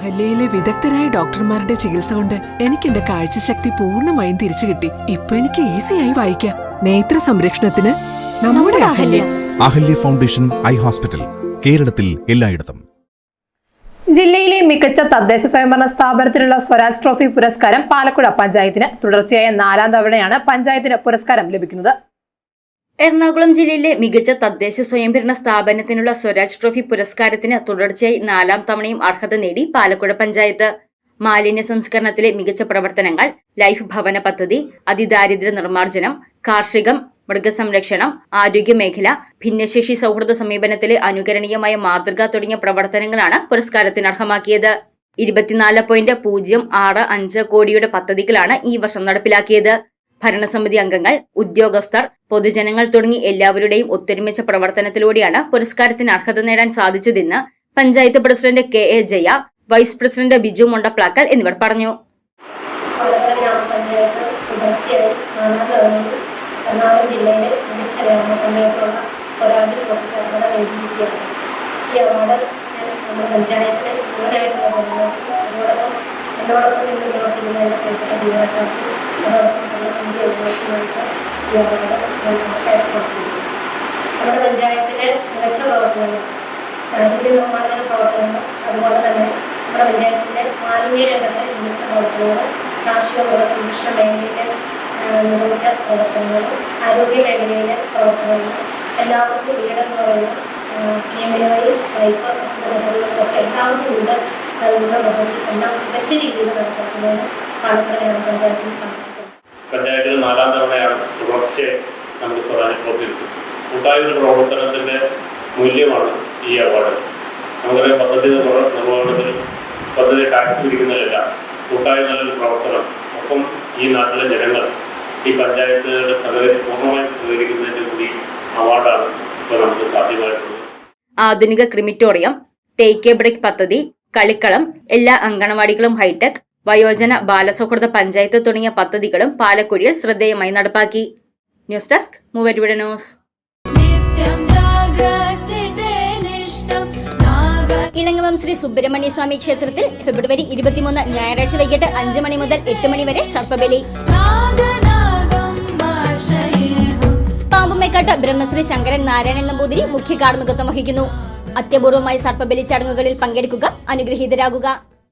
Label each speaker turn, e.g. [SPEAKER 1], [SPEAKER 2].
[SPEAKER 1] അഹല്യയിലെ വിദഗ്ധരായ ഡോക്ടർമാരുടെ ചികിത്സ കൊണ്ട് എനിക്ക് എന്റെ കാഴ്ചശക്തി പൂർണമായും തിരിച്ചു കിട്ടി. ഇപ്പൊ എനിക്ക് ഈസിയായി വായിക്കാം. നേത്ര സംരക്ഷണത്തിന് നമ്മുടെ Ahalya.
[SPEAKER 2] Ahalya. Foundation eye hospital കേരളത്തിൽ എല്ലായിടത്തും.
[SPEAKER 3] ജില്ലയിലെ മികച്ച തദ്ദേശ സ്വയംഭരണ സ്ഥാപനത്തിനുള്ള സ്വരാജ് ട്രോഫി പുരസ്കാരം പാലക്കുഴ പഞ്ചായത്തിന് തുടർച്ചയായ നാലാം തവണയാണ് പഞ്ചായത്തിന് പുരസ്കാരം ലഭിക്കുന്നത്.
[SPEAKER 4] എറണാകുളം ജില്ലയിലെ മികച്ച തദ്ദേശ സ്വയംഭരണ സ്ഥാപനത്തിനുള്ള സ്വരാജ് ട്രോഫി പുരസ്കാരത്തിന് തുടർച്ചയായി നാലാം തവണയും അർഹത നേടി പാലക്കുഴ പഞ്ചായത്ത്. മാലിന്യ സംസ്കരണത്തിലെ മികച്ച പ്രവർത്തനങ്ങൾ ലൈഫ് ഭവന പദ്ധതി അതിദാരിദ്ര്യ നിർമ്മാർജനം കാർഷികം മൃഗസംരക്ഷണം ആരോഗ്യ മേഖല ഭിന്നശേഷി സൗഹൃദ സമീപനത്തിലെ അനുകരണീയമായ മാതൃക തുടങ്ങിയ പ്രവർത്തനങ്ങളാണ് പുരസ്കാരത്തിന് അർഹമാക്കിയത്. ഇരുപത്തിനാല് പോയിന്റ് പൂജ്യം ആറ് അഞ്ച് കോടിയുടെ പദ്ധതികളാണ് ഈ വർഷം നടപ്പിലാക്കിയത്. ഭരണസമിതി അംഗങ്ങൾ ഉദ്യോഗസ്ഥർ പൊതുജനങ്ങൾ തുടങ്ങി എല്ലാവരുടെയും ഒത്തൊരുമിച്ച പ്രവർത്തനത്തിലൂടെയാണ് പുരസ്കാരത്തിന് അർഹത നേടാൻ സാധിച്ചതെന്ന് panchayat president K A Jaya vice president Biju Mundaplackal എന്നിവർ പറഞ്ഞു.
[SPEAKER 5] അതോടൊപ്പം പ്രവർത്തിക്കുന്ന ജീവനക്കാർക്ക് അതോടൊപ്പം ഞാൻ നമ്മുടെ പഞ്ചായത്തിലെ മികച്ച പ്രവർത്തനങ്ങൾ നൈപുണ്യ നിർമ്മാർജന പ്രവർത്തനങ്ങൾ അതുപോലെ തന്നെ നമ്മുടെ പഞ്ചായത്തിന്റെ മാലിന്യ രംഗത്തെ മികച്ച പ്രവർത്തനങ്ങൾ കാർഷിക മൃഗസംരക്ഷണ മേഖലയിലെ മികച്ച പ്രവർത്തനങ്ങൾ ആരോഗ്യ മേഖലയിലെ പ്രവർത്തനങ്ങൾ എല്ലാവർക്കും വീടെന്ന് പറയുന്ന വൈ ലൈഫ് പദ്ധതികൾക്കൊക്കെ എല്ലാവർക്കും വീട് നൽകുന്ന പദ്ധതി എല്ലാം മികച്ച രീതിയിൽ നടപ്പാക്കുന്നതിന് പാലക്കാട് ഗ്രാമപഞ്ചായത്തിന്
[SPEAKER 6] പഞ്ചായത്തിൽ നാലാം തവണയാണ് തുടർച്ചയെ നമുക്ക് സ്വരാജ് ട്രോഫി കിട്ടുന്നത് കൂട്ടായ പ്രവർത്തനത്തിന്റെ മൂല്യമാണ് ഈ അവാർഡ് നമുക്കറിയാം പദ്ധതി നിർവ- നിർവഹണത്തിലും പദ്ധതി ടാക്സ് പിടിക്കുന്നതിലെല്ലാം കൂട്ടായ നല്ലൊരു പ്രവർത്തനം. ഒപ്പം ഈ നാട്ടിലെ ജനങ്ങൾ ഈ പഞ്ചായത്തുകളുടെ സഹകരി പൂർണമായും സഹകരിക്കുന്നതിന്റെ കൂടി അവാർഡാണ് ഇപ്പോൾ നമുക്ക് സാധ്യമായിട്ടുള്ളത്.
[SPEAKER 4] ആധുനിക ക്രിമിറ്റോറിയം ടേക്ക് എ ബ്രേക്ക് പദ്ധതി കളിക്കളം എല്ലാ അങ്കണവാടികളും ഹൈടെക് വയോജന ബാലസൗഹൃദ പഞ്ചായത്ത് തുടങ്ങിയ പദ്ധതികളും പാലക്കുഴിയിൽ ശ്രദ്ധേയമായി നടപ്പാക്കി. ന്യൂസ് ഡെസ്ക് മൂവരുവിട ന്യൂസ്. ഇളങ്ങവം ശ്രീ സുബ്രഹ്മണ്യ സ്വാമി ക്ഷേത്രത്തിൽ ഫെബ്രുവരി ഇരുപത്തിമൂന്ന് ഞായറാഴ്ച വൈകിട്ട് അഞ്ച് മണി മുതൽ എട്ട് മണി വരെ സർപ്പബലി. പാമ്പുമേക്കാട്ട് ബ്രഹ്മശ്രീ ശങ്കരൻ നാരായണൻ നമ്പൂതിരി മുഖ്യ കാർമ്മികത്വം വഹിക്കുന്നു. അത്യപൂർവമായ സർപ്പബലി ചടങ്ങുകളിൽ പങ്കെടുക്കുക അനുഗ്രഹീതരാകുക.